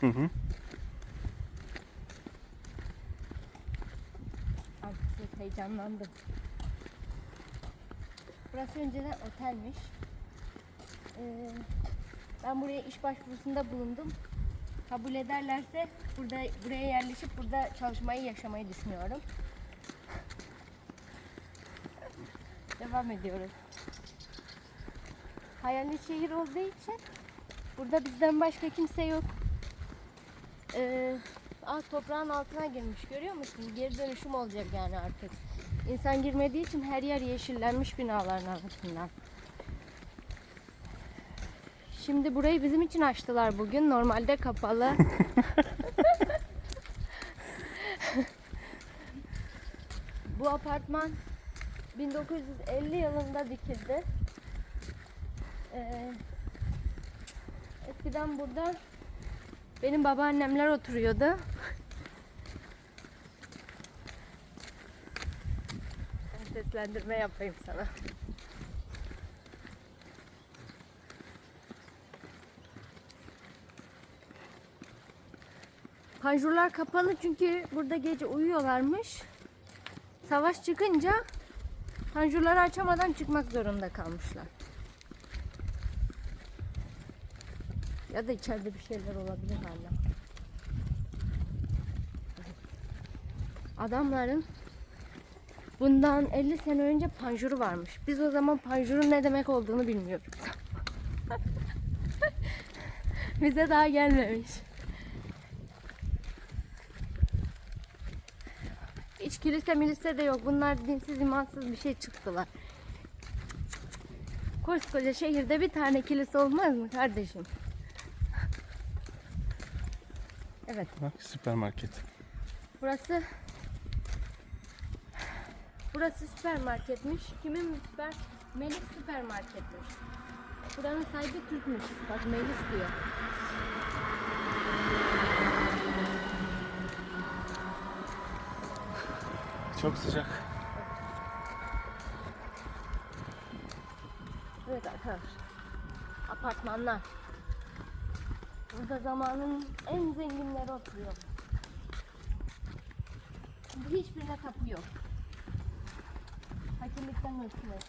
Hı hı. Ay çok heyecanlandım. Burası önceden otelmiş. Ee, ben buraya iş başvurusunda bulundum. Kabul ederlerse burada buraya yerleşip burada çalışmayı yaşamayı düşünüyorum. Devam ediyoruz. Hayali şehir olduğu için burada bizden başka kimse yok. Ee, ah, toprağın altına girmiş görüyor musun? Geri dönüşüm olacak yani artık. İnsan girmediği için her yer yeşillenmiş binaların arasından. Şimdi burayı bizim için açtılar bugün. Normalde kapalı. Bu apartman 1950 yılında dikildi. Ee, eskiden burada benim babaannemler oturuyordu. Seslendirme yapayım sana. Panjurlar kapalı çünkü burada gece uyuyorlarmış. Savaş çıkınca panjurları açamadan çıkmak zorunda kalmışlar. Ya da içeride bir şeyler olabilir hala. Adamların bundan 50 sene önce panjuru varmış. Biz o zaman panjurun ne demek olduğunu bilmiyoruz. Bize daha gelmemiş. Hiç kilise milise de yok. Bunlar dinsiz imansız bir şey çıktılar. Koskoca şehirde bir tane kilise olmaz mı kardeşim? Evet. Bak süpermarket. Burası Burası süpermarketmiş. Kimin süper? Melis süpermarketmiş. Buranın sahibi Türkmüş. Bak Melis diyor. Çok sıcak. Evet arkadaşlar. Apartmanlar. Burada zamanın en zenginleri oturuyor. Hiçbirine tapu yok. Fakirlikten ölçüler.